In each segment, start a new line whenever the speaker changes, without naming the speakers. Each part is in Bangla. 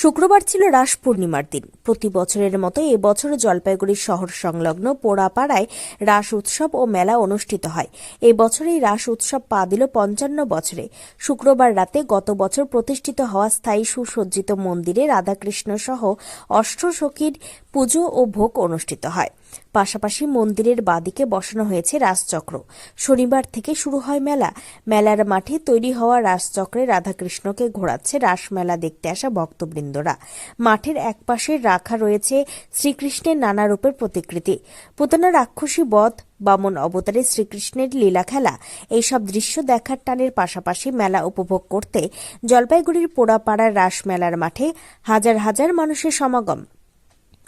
শুক্রবার ছিল রাস পূর্ণিমার দিন। প্রতি বছরের মতো এবছর জলপাইগুড়ি শহর সংলগ্ন পোড়াপাড়ায় রাস উৎসব ও মেলা অনুষ্ঠিত হয়। এই বছর এই রাস উৎসব পা দিল পঞ্চান্ন বছরে। শুক্রবার রাতে গত বছর প্রতিষ্ঠিত হওয়া স্থায়ী সুসজ্জিত মন্দিরে রাধাকৃষ্ণ সহ অষ্টসখীর পুজো ও ভোগ অনুষ্ঠিত হয়। পাশাপাশি মন্দিরের বাদিকে বসানো হয়েছে রাসচক্র। শনিবার থেকে শুরু হয় মেলা। মেলার মাঠে তৈরি হওয়া রাসচক্রে রাধাকৃষ্ণকে ঘোরাচ্ছে রাসমেলা দেখতে আসা ভক্তবৃন্দরা মাঠের একপাশে রাখা রয়েছে শ্রীকৃষ্ণের নানা রূপের প্রতিকৃতি। পুতনা রাক্ষসী বধ, বামন অবতারে শ্রীকৃষ্ণের লীলা খেলা, এইসব দৃশ্য দেখার টানের পাশাপাশি মেলা উপভোগ করতে জলপাইগুড়ির পোড়াপাড়ার রাসমেলার মাঠে হাজার হাজার মানুষের সমাগম।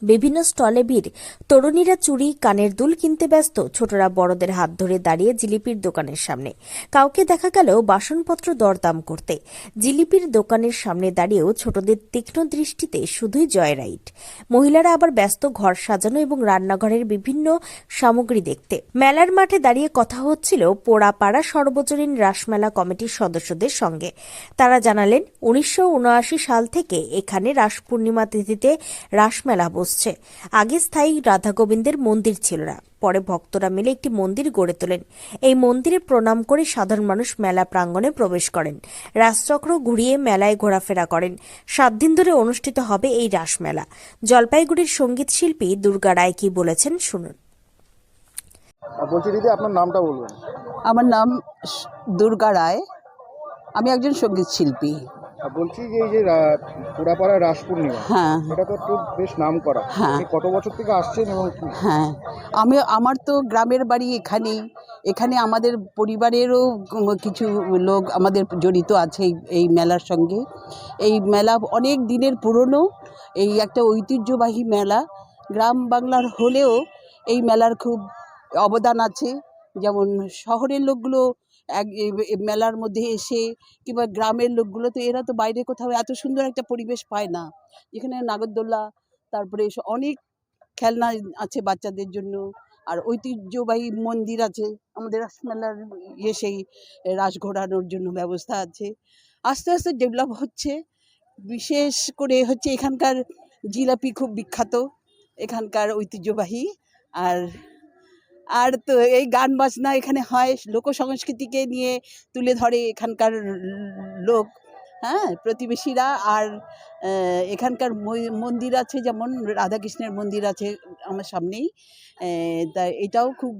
বিভিন্ন স্টলে ভিড় তরুণীরা চুড়ি কানের দুল কিনতে ব্যস্ত, ছোটরা বড়দের হাত ধরে দাঁড়িয়ে জিলিপির দোকানের সামনে। কাউকে দেখা গেলেও বাসনপত্র দরদাম করতে। জিলিপির দোকানের সামনে দাঁড়িয়েও ছোটদের তীক্ষ্ণ দৃষ্টিতে শুধুই জয় রাইট মহিলারা আবার ব্যস্ত ঘর সাজানো এবং রান্নাঘরের বিভিন্ন সামগ্রী দেখতে। মেলার মাঠে দাঁড়িয়ে কথা হচ্ছিল পোড়াপাড়া সর্বজনীন রাসমেলা কমিটির সদস্যদের সঙ্গে। তারা জানালেন, উনিশশো উনআশি সাল থেকে এখানে রাস পূর্ণিমা তিথিতে রাসমেলা বসছে আগে স্থায়ী রাধা গোবিন্দের মন্দির ছিল না। পরে ভক্তরা মিলে একটি মন্দির গড়ে তোলেন। এই মন্দিরে প্রণাম করে সাধারণ মানুষ মেলা প্রাঙ্গণে প্রবেশ করেন। রাসচক্র ঘুরিয়ে মেলায় ঘোরাফেরা করেন। সাত দিন ধরে অনুষ্ঠিত হবে এই রাসমেলা। জলপাইগুড়ির সংগীত শিল্পী দুর্গা রায় কি বলেছেন শুনুন।
বলছি দিদি আপনার নামটা বলবেন
আমার নাম দুর্গা রায়। আমি একজন সংগীত শিল্পী।
বলছি যে এই যে পুরাপাড়া রাস পূর্ণিমা
হ্যাঁ।
এটা তো একটু বেশ নাম করা
হ্যাঁ।
কত বছর থেকে আসছেন এবং
হ্যাঁ। আমি আমার তো গ্রামের বাড়ি এখানেই। এখানে আমাদের পরিবারেরও কিছু লোক আমাদের জড়িত আছে এই মেলার সঙ্গে। এই মেলা অনেক দিনের পুরনো। এই একটা ঐতিহ্যবাহী মেলা। গ্রাম বাংলার হলেও এই মেলার খুব অবদান আছে। যেমন শহরের লোকগুলো এক মেলার মধ্যে এসে কিংবা গ্রামের লোকগুলো তো এরা তো বাইরে কোথাও এত সুন্দর একটা পরিবেশ পায় না। এখানে নাগরদোল্লা তারপরে অনেক খেলনা আছে বাচ্চাদের জন্য। আর ঐতিহ্যবাহী মন্দির আছে। আমাদের রাসমেলার ইয়ে সেই রাস ঘোরানোর জন্য ব্যবস্থা আছে। আস্তে আস্তে ডেভেলপ হচ্ছে। বিশেষ করে হচ্ছে এখানকার জিলাপি খুব বিখ্যাত। এখানকার ঐতিহ্যবাহী। আর আর তো এই গান বাজনা এখানে হয় লোক সংস্কৃতিকে নিয়ে তুলে ধরে এখানকার লোক হ্যাঁ? প্রতিবেশীরা আর এখানকার মন্দির আছে যেমন রাধাকৃষ্ণের মন্দির আছে আমার সামনেই তা এটাও খুব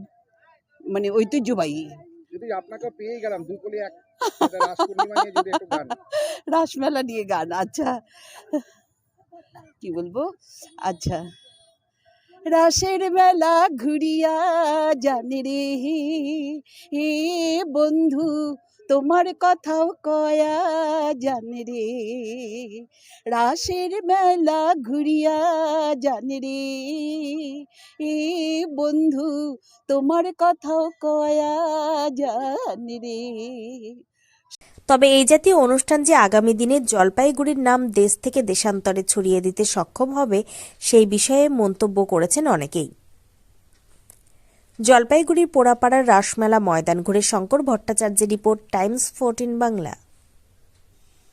মানে ঐতিহ্যবাহী।
আপনাকে পেয়ে গেলাম দুই কলি এক
রাসমেলা নিয়ে গান আচ্ছা। কি বলব? আচ্ছা। রাসের মেলা ঘুরিয়া জানি রে হে বন্ধু, তোমার কথাও কয়া জানে রে। রাসের মেলা ঘুরিয়া জানে রে এ বন্ধু, তোমার কথাও কয়া জানে রে।
তবে এই জাতীয় অনুষ্ঠান যে আগামী দিনে জলপাইগুড়ির নাম দেশ থেকে দেশান্তরে ছড়িয়ে দিতে সক্ষম হবে, সেই বিষয়ে মন্তব্য করেছেন অনেকেই। জলপাইগুড়ির পোড়াপাড়ার রাসমেলা ময়দান ঘুরে শঙ্কর ভট্টাচার্যের রিপোর্ট টাইমস ফোরটিন বাংলা।